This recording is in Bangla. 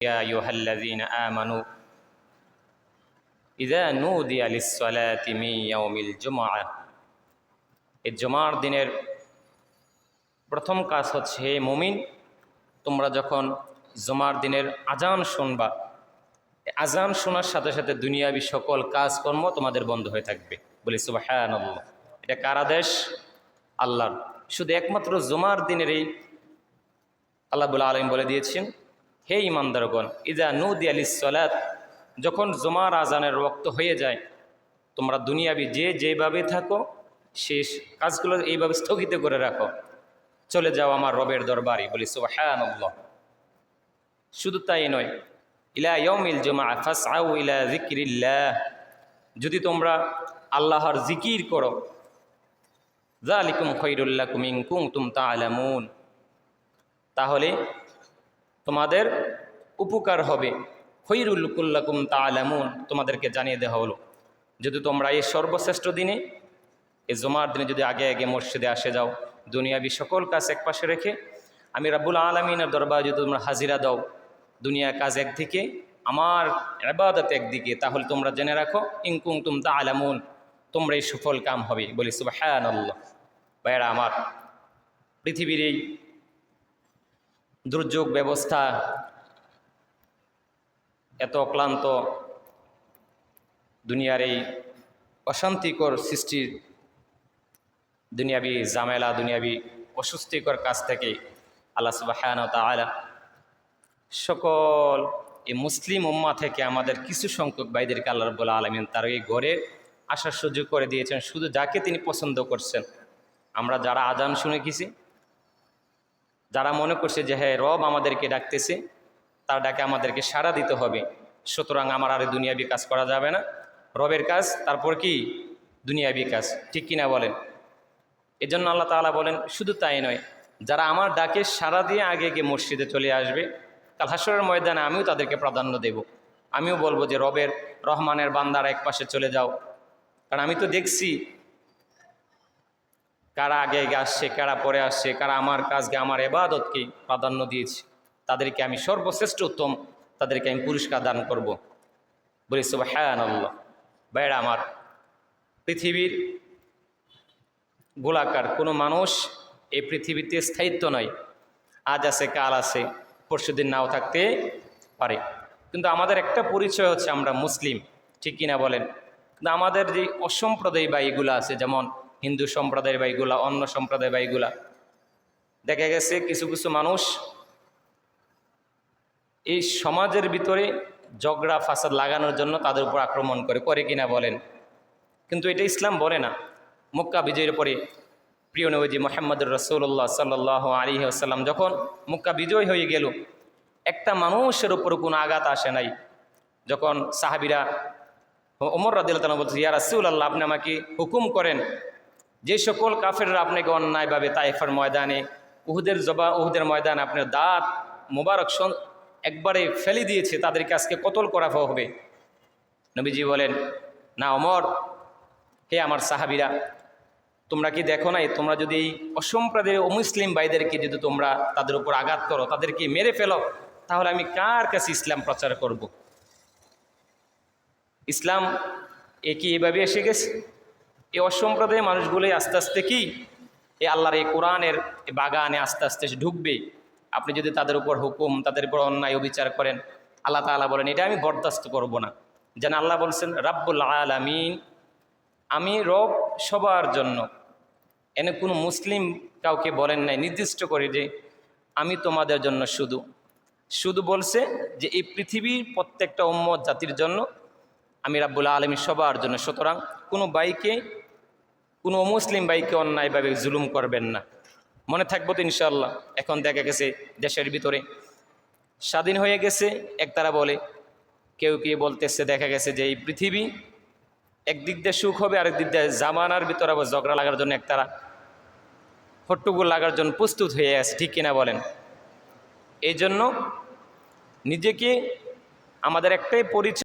يا أيها الذين آمنوا إذا نودي للصلاة من يوم الجمعة এই জমার দিনের প্রথম কাজ হচ্ছে হে মুমিন তোমরা যখন জমার দিনের আজান শুনবা এই আজান শোনার সাথে সাথে দুনিয়াবি সকল কাজকর্ম তোমাদের বন্ধ হয়ে থাকবে বলি সুবাহান এটা কার আদেশ আল্লাহর শুধু একমাত্র জমার দিনের এই আল্লাহ বলে আলম বলে দিয়েছেন হে ইমানদারগণ, ইজা নুদি আলি সলাত, যখন জমার আজানের রক্ত হয়ে যায়, তোমরা দুনিয়াবি যে যেভাবে থাকো, শেষ কাজগুলো এইভাবে স্থগিত করে রাখো। চলে যাও আমার রবের দরবারে, বলি সুবাহান শুধু তাই নয়, ইলা ইয়মিল জমা আফাস আউ ইলা জিকিরিল্লাহ যদি তোমরা আল্লাহর জিকির করো জালিকুম খৈরুল্লাহ কুমিং কুং তুম তা আলামুন তাহলে তোমাদের উপকার হবে। খৈরুল্কুল্লাকুম তা আলামুন তোমাদেরকে জানিয়ে দেওয়া হলো। যদি তোমরা এই সর্বশ্রেষ্ঠ দিনে, এই জমার দিনে যদি আগে আগে মসজিদে আসে যাও, দুনিয়াবি সকল কাজ এক পাশে রেখে, আমি রাব্বুল আলমিনের দরবার যদি তোমরা হাজিরা দাও, দুনিয়া কাজ একদিকে, আমার আবাদত একদিকে, তাহলে তোমরা জেনে রাখো ইনকুম তুম তা আলামুন তোমরা এই সুফল কাম হবে। বলি সুবাহান আল্লাহ ভাইয়েরা আমার, পৃথিবীর এই দুর্যোগ ব্যবস্থা, এত ক্লান্ত দুনিয়ার এই অশান্তিকর সৃষ্টির দুনিয়াবি জামেলা দুনিয়াবি অস্বস্তিকর কাজ থেকে আল্লাহ সুবাহান তালা সকল এই মুসলিম উম্মা থেকে আমাদের কিছু সংখ্যক ভাইদেরকে আল্লাহ রব্বুল্লা আলমিন তার এই ঘরে আসার সুযোগ করে দিয়েছেন। শুধু যাকে তিনি পছন্দ করছেন, আমরা যারা আজান শুনে গেছি যারা মনে করছে যে হ্যাঁ রব আমাদেরকে ডাকতেছে, তার ডাকে আমাদেরকে সাড়া দিতে হবে। সুতরাং আমার আর দুনিয়াবি কাজ করা যাবে না। রবের কাজ, তারপর কি? দুনিয়াবি কাজ। ঠিক কিনা বলেন? এজন্য আল্লাহ তালা বলেন, শুধু তাই নয়, যারা আমার ডাকে সাড়া দিয়ে আগে গিয়ে মসজিদে চলে আসবে, কাল হাসরের ময়দানে আমিও তাদেরকে প্রাধান্য দেব। আমিও বলব যে, রবের, রহমানের বান্দার এক পাশে চলে যাও। কারণ আমি তো দেখছি কারা আগে আসছে, কারা পরে আসছে, কারা আমার কাজকে, আমার এবাদতকে প্রাধান্য দিয়েছে, তাদেরকে আমি সর্বশ্রেষ্ঠ উত্তম, তাদেরকে আমি পুরস্কার দান করব। বলি সব হ্যাঁ আল্লাহ বাইরা আমার, পৃথিবীর গোলাকার কোনো মানুষ এই পৃথিবীতে স্থায়িত্ব নয় আজ আছে, কাল আছে পরশুদিন নাও থাকতে পারে। কিন্তু আমাদের একটা পরিচয় হচ্ছে, আমরা মুসলিম, ঠিক কিনা বলেন? কিন্তু আমাদের যে অসম্প্রদায় বাইগুলা আছে, যেমন হিন্দু সম্প্রদায়ের বাইগুলা অন্য সম্প্রদায়ের বাইগুলা দেখা গেছে কিছু কিছু মানুষ এই সমাজের ভিতরে ঝগড়া, ফাসাদ লাগানোর জন্য তাদের উপর আক্রমণ করে করে কিনা বলেন। কিন্তু এটা ইসলাম বলে না। মক্কা বিজয়ের পরে প্রিয় নবীজি মোহাম্মদ রসৌল্লাহ সাল্লাহ আলী আসাল্লাম যখন মক্কা বিজয় হয়ে গেল, একটা মানুষের উপর কোনো আঘাত আসে নাই। যখন সাহাবিরা ওমর রাদিল্লাহ বলছে, ইয়া রাসুল আল্লাহ আপনি আমাকে হুকুম করেন যে সকল কাফেররা আপনাকে অন্যায়ভাবে তাইফার ময়দানে, উহুদের জবা, উহুদের ময়দানে আপনার দাঁত মোবারক একবারে ফেলে দিয়েছে, তাদেরকে আজকে কতল করা হবে? নবীজি বলেন, না অমর, হে আমার সাহাবিরা, তোমরা কি দেখো নাই? তোমরা যদি এই অসম্প্রদায়ের অমুসলিম ভাইদেরকে যদি তোমরা তাদের উপর আঘাত করো, তাদেরকে মেরে ফেলো, তাহলে আমি কার কাছে ইসলাম প্রচার করব। ইসলাম এ কি এভাবে এসে গেছে? এই অসম্প্রদায়ের মানুষগুলোই আস্তে আস্তে কি? এই আল্লাহর এই কোরআনের বাগানে আস্তে আস্তে ঢুকবে। আপনি যদি তাদের উপর হুকুম, তাদের উপর অন্যায় অবিচার করেন, আল্লাহ তালা বলেন, এটা আমি বরদাস্ত করব না। যেন আল্লাহ বলছেন, রাব্বুল আলামিন, আমি রব সবার জন্য। এনে কোনো মুসলিম কাউকে বলেন নাই, নির্দিষ্ট করে যে, আমি তোমাদের জন্য শুধু। শুধু বলছে যে, এই পৃথিবীর প্রত্যেকটা উম্মত জাতির জন্য আমি রাব্বুল আলমী সবার জন্য। সুতরাং কোনো বাইকে কোনো মুসলিম বাইকে অন্যায়ভাবে জুলুম করবেন না। মনে থাকব তো ইনশাল্লাহ এখন দেখা গেছে দেশের ভিতরে স্বাধীন হয়ে গেছে, একতারা বলে। কেউ কেউ বলতেছে, দেখা গেছে যে এই পৃথিবী একদিক দিয়ে সুখ হবে আরেক দিক দিয়ে জামানার ভিতরে আবার ঝগড়া লাগার জন্য একতারা হট্টুগুল লাগার জন্য প্রস্তুত হয়ে আছে, ঠিক কিনা বলেন? এই জন্য নিজেকে আমাদের একটাই পরিচয়